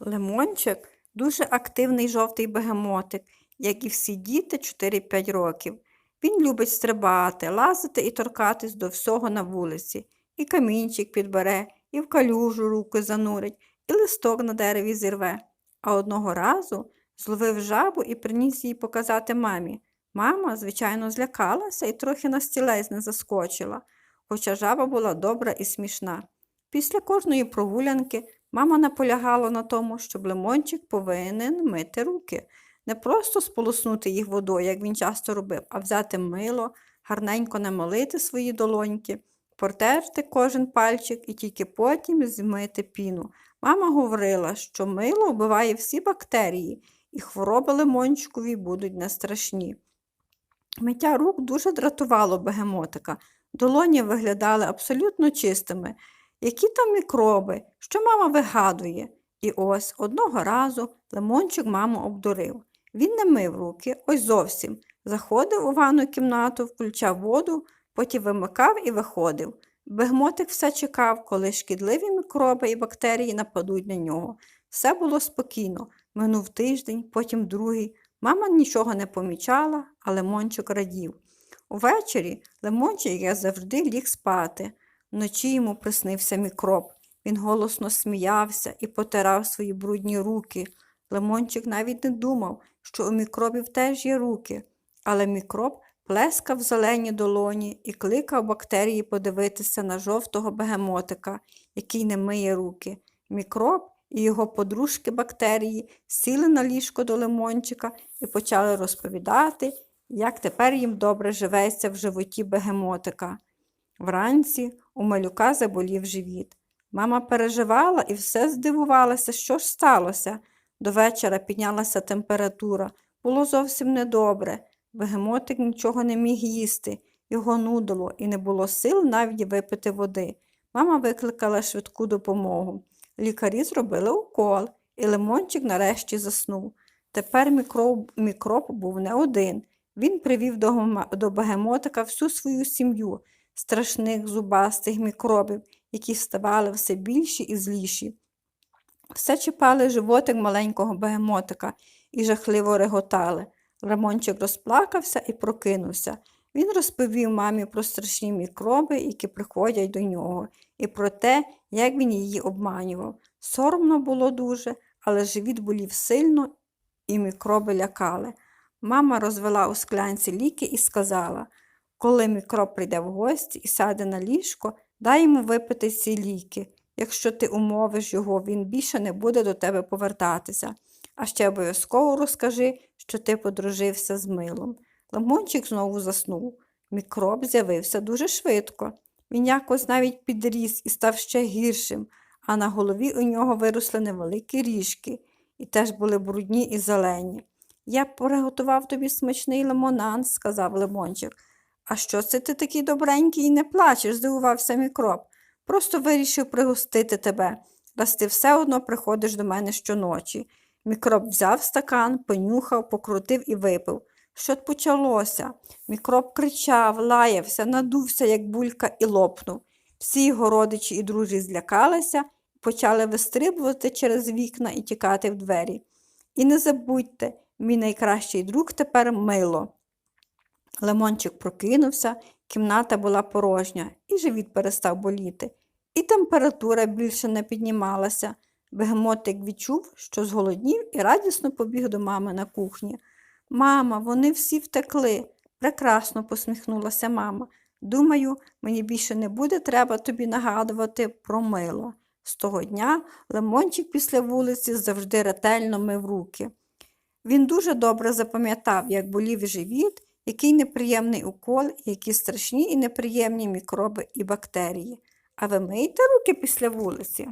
Лимончик дуже активний жовтий бегемотик, як і всі діти 4-5 років. Він любить стрибати, лазити і торкатись до всього на вулиці. І камінчик підбере, і в калюжу руки занурить, і листок на дереві зірве. А одного разу зловив жабу і приніс її показати мамі. Мама, звичайно, злякалася і трохи на стілець не заскочила, хоча жаба була добра і смішна. Після кожної прогулянки мама наполягала на тому, щоб лимончик повинен мити руки, не просто сполоснути їх водою, як він часто робив, а взяти мило, гарненько намолити свої долоньки, протерти кожен пальчик і тільки потім змити піну. Мама говорила, що мило вбиває всі бактерії, і хвороби лимончикові будуть не страшні. Миття рук дуже дратувало бегемотика. Долоні виглядали абсолютно чистими. Які там мікроби, що мама вигадує? І ось одного разу лимончик маму обдурив. Він не мив руки, ось зовсім. Заходив у ванну кімнату, включав воду, потім вимикав і виходив. Бегмотик все чекав, коли шкідливі мікроби і бактерії нападуть на нього. Все було спокійно. Минув тиждень, потім другий. Мама нічого не помічала, а лимончик радів. Увечері лимончик, як завжди, ліг спати. Вночі йому приснився мікроб. Він голосно сміявся і потирав свої брудні руки. Лимончик навіть не думав, що у мікробів теж є руки, але мікроб плескав зелені долоні і кликав бактерії подивитися на жовтого бегемотика, який не миє руки. Мікроб і його подружки бактерії сіли на ліжко до лимончика і почали розповідати, як тепер їм добре живеться в животі бегемотика. Вранці у малюка заболів живіт. Мама переживала і все здивувалася, що ж сталося. До вечора піднялася температура. Було зовсім недобре. Бегемотик нічого не міг їсти, його нудило і не було сил навіть випити води. Мама викликала швидку допомогу. Лікарі зробили укол, і лимончик нарешті заснув. Тепер мікроб, мікроб був не один. Він привів до, до бегемотика всю свою сім'ю страшних зубастих мікробів, які ставали все більші і зліші. Все чіпали животик маленького бегемотика і жахливо реготали. Лимончик розплакався і прокинувся. Він розповів мамі про страшні мікроби, які приходять до нього, і про те, як він її обманював. Соромно було дуже, але живіт болів сильно, і мікроби лякали. Мама розвела у склянці ліки і сказала, коли мікроб прийде в гості і сяде на ліжко, дай йому випити ці ліки. Якщо ти умовиш його, він більше не буде до тебе повертатися. А ще обов'язково розкажи, що ти подружився з милом. Лимончик знову заснув. Мікроб з'явився дуже швидко. Він якось навіть підріс і став ще гіршим, а на голові у нього виросли невеликі ріжки, і теж були брудні і зелені. Я приготував тобі смачний лимонад, сказав лимончик. А що це ти такий добренький і не плачеш? здивувався мікроб. Просто вирішив пригостити тебе, раз ти все одно приходиш до мене щоночі. Мікроб взяв стакан, понюхав, покрутив і випив. Що почалося? Мікроб кричав, лаявся, надувся, як булька, і лопнув. Всі його родичі і друзі злякалися, почали вистрибувати через вікна і тікати в двері. І не забудьте, мій найкращий друг тепер мило. Лимончик прокинувся, кімната була порожня, і живіт перестав боліти, і температура більше не піднімалася. Бегемотик відчув, що зголоднів і радісно побіг до мами на кухні. Мама, вони всі втекли. Прекрасно посміхнулася мама. Думаю, мені більше не буде треба тобі нагадувати про мило. З того дня лимончик після вулиці завжди ретельно мив руки. Він дуже добре запам'ятав, як болів живіт, який неприємний укол, які страшні і неприємні мікроби і бактерії. А ви мийте руки після вулиці?